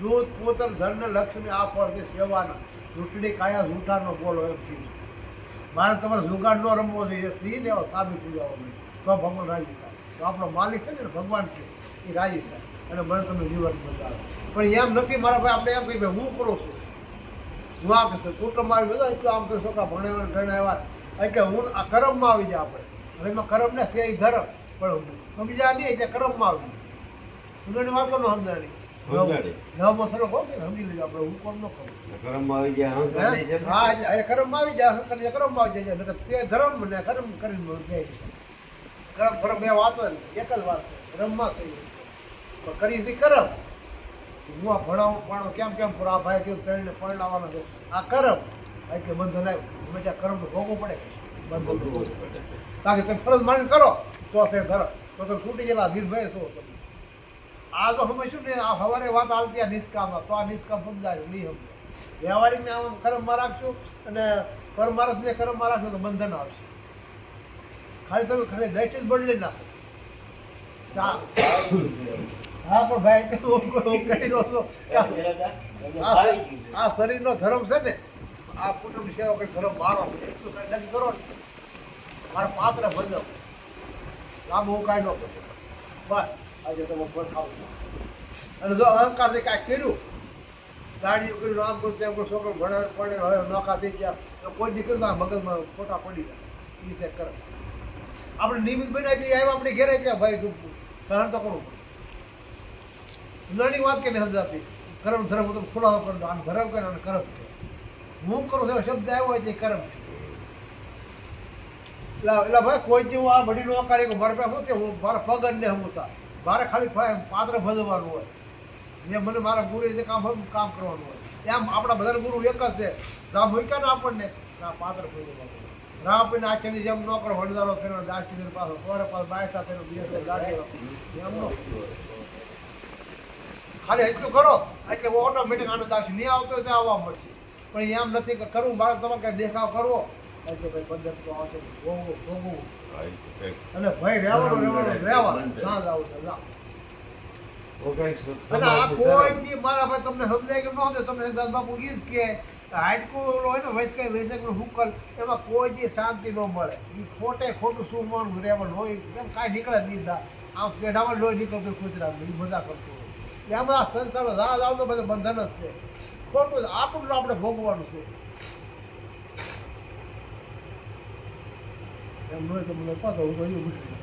દૂધ પુત્ર ધન લક્ષ્મી આ પડશે સેવાના. ચૂંટણી કાયા જૂઠાનો બોલો એમ કીધું મારે તમારે જુગાડ ન રમવો જોઈએ સ્ત્રી ને સાબિત જવા તો ભગવાન રાજી થાય. તો આપણો માલિક છે ને ભગવાન છે એ રાજી થાય. અને મને તમે જીવન બતાવે. પણ એમ નથી, મારા ભાઈ, આપણે એમ કહી ભાઈ હું કરું છું? હું આ કરું કુટુંબ મારી બધા એટલું આમ તો છોકરા ભણેવા ગણાવ્યા એટલે હું આ કરમમાં આવી જાય આપણે. હવે એમાં કરમ ને એ ધર્મ. પણ સમજ્યા નહીં, એટલે કરમમાં આવી જાય વાતો ન સમજાણી કરમમાં આવી જાય કર્મમાં આવી જાય ધર્મ ને કર્મ કરી કરમ કર્મ બે વાતો એક જ વાત રમવા તો કરી હતી કરમ હું આ ભણાવું ભણાવું કેમ કેમ પૂરા? આ ભાઈ કેમ ત્રણને પરણાવવાનો છે? આ કરમ ભાઈ કે બંધન આવ્યું હંમેશા કરમ ભોગવું પડે. બંધન ભોગવવું કારણ કે તમે ફરજ માની કરો. તો છે ધરમ. તો તમે તૂટી ગયેલા ધીરભાઈ છો. તમે આ તો સમજશું ને, આ સવારે વાત આવતી આ નિષ્કામ તો આ નિષ્કામ સમજાયું, નહીં સમજાય વ્યવહારિકને આમ કર્મમાં રાખશું અને પરમારસને કર્મમાં રાખશું તો બંધન આવશે. ખાલી તમે ખાલી દ્રષ્ટિ જ બદલી નાખો. હા, પણ ભાઈ હું કહી દઉં છું. આ શરીરનો ધર્મ છે ને, આ કુટુંબ સેવા કઈ ધર્મ મારો, એટલું કઈ નક્કી કરો ને. મારા પાત્ર ભજવ આ હું કાંઈ ન કરો બસ. આજે તમે ભર ખાવ. અને જો અહંકારથી કાંઈક કર્યું ગાડી કર્યું આમ કર્યું તેમ કર્યું છોકરો ભણે પડે હવે નોખા થઈ ગયા, તો કોઈ દીકરી આ મગજમાં ખોટા પડી જાય. એ છે કરે આપણે નિયમિત બનાવી દઈએ આવ્યા આપણે ઘેરે ગયા ભાઈ તું સહન તો કરવું પડે. નાની વાત કે નહીં સમજાતી? કર્મ, ધર્મ તો ખુલાસો કરી દો આમ ધર્મ કરે અને કર્મ છે હું કરું છું શબ્દ આવ્યો હોય તે કર્મ છે. એટલે એટલે ભાઈ કોઈ જેવું આ બધી નો કરે કે પાસે હું મારા પગ ને હમુતા મારે ખાલી પાત્ર ભજવવાનું હોય. જે મને મારા ગુરુ જે કામ કામ કરવાનું હોય. એમ આપણા બધા ગુરુ એક જ છે. રામ હોય ને આપણને? ના, પાત્ર ભજવવાનું રામ આપીને આચાર્ય જેમ ન કરો, વડદારો કર્યો દાસી પાછો પોરે પાછો બાય સાથે બીજો ગાડી એમ નો. ખાલી એટલું કરો, એટલે ઓટોમેટિક આનો દાસી નહીં આવતો તો આવવા મળશે. પણ એમ નથી કે કરવું મારે તમારે કઈ દેખાવ કરવો. એટલે ભાઈ પંદર આવશે ભોગવું ભોગવું. અને ભાઈ રહેવાનું રહેવાનું રહેવાનું. ના જાવ તો જાઓ અને આ કોઈ દી મારા ભાઈ તમને સમજાય કે ન સમજાય તમને દાસ બાપુ ઈ જ કે હાડકું ઓલો હોય ને વૈસકાઈ વૈસકનું હુકલ એમાં કોઈ દી શાંતિ ન મળે. ખોટે ખોટું શું માનવું રહેવાનું હોય એમ કાંઈ નીકળે નહીં આમ પેઢામાં લોહી નીકળતું કૂતરાનું એ બધા કરતું હોય. એમાં આ સંસાર રાહ આવતો બધા બંધન જ છે. ખોટું આપણું આપણે ભોગવાનું છે. એમ ન હોય તો મને કહો તો હું કહ્યું